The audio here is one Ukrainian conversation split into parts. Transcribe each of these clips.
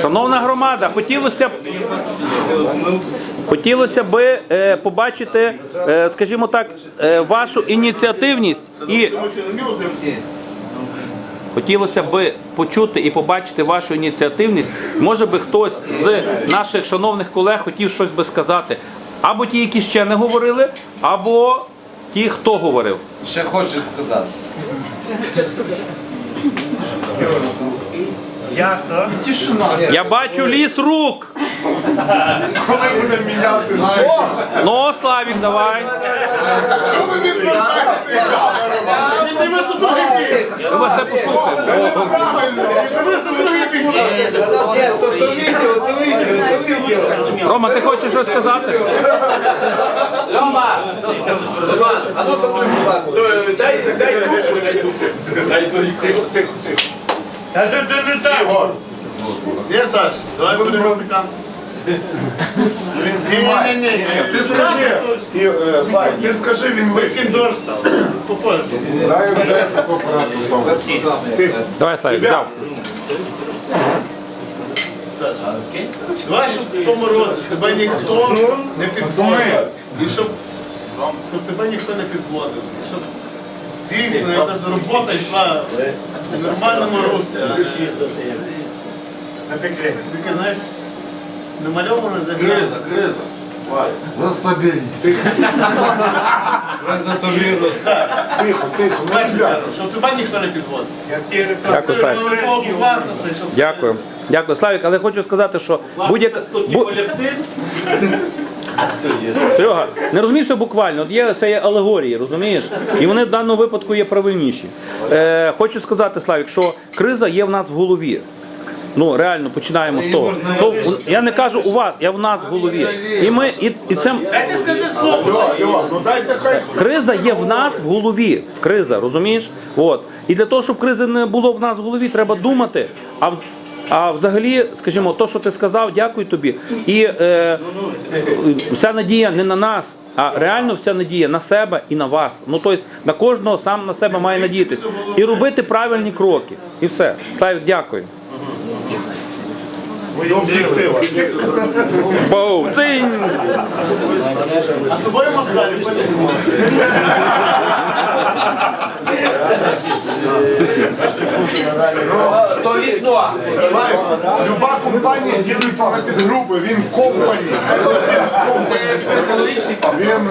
Шановна громада, хотілося б хотілося би е, побачити, е, скажімо так, е, вашу ініціативність і хотілося би почути і побачити вашу ініціативність. Може би хтось з наших шановних колег хотів щось би сказати. Або ті, які ще не говорили, або ті, хто говорив. Ще хочеш сказати. Ясно. Я бачу ліс рук. Коли будемо міняти? Ну, Славік, давай. Що ви не звертаєте? Не дивися другий бік. Ми вас все послухаємо. Правильно, не другий бік. Рома, ти хочеш щось сказати? Рома! Роман, а ну то будь ласка. Дай, дай руку, дай руку. Дай руку. Тихо, тихо, тихо. Та що це не так? Ігор. Є, Саш, давай будемо пікан. Він знімає. Ні, ні, ні, ти скажи. І, е, Слайк, ти скажи, він вихід. Дорстав. Попозже. Дай, дай фотоапарат у тому. Тихо. Давай, Славік, взяв. Давай, в тому році тебе ніхто не підводив. І щоб, щоб тебе ніхто не підводив. І щоб дійсно якась робота йшла в нормальному руслі. а не Таке, знаєш, намальовано за Криза, криза. За стабільність. Тихо, тихо, тихо, не ребята, щоб тебе ніхто не підводив. Дякую, Славік. Дякую. Дякую, Славік, але хочу сказати, що будь-яка... бу- Серега, не розумієш буквально, от є це є алегорії, розумієш? І вони в даному випадку є правильніші. Е, хочу сказати, Славік, що криза є в нас в голові. Ну, реально, починаємо з того. То, я не кажу у вас, я в нас в голові. І ми, і, і це... Криза є в нас в голові. Криза, розумієш? От. І для того, щоб кризи не було в нас в голові, треба думати. А, а взагалі, скажімо, то, що ти сказав, дякую тобі. І е, вся надія не на нас, а реально вся надія на себе і на вас. Ну тобто на кожного сам на себе має надіятись. І робити правильні кроки. І все. Славік, дякую. Боу, цинь! А з тобою москалі То вікно. Люба компанія ділиться на підгрупи, він компані. Він,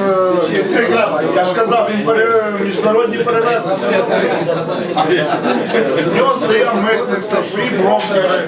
е, я ж казав, він міжнародні перевезення. В нього своя митниця, свій брокер.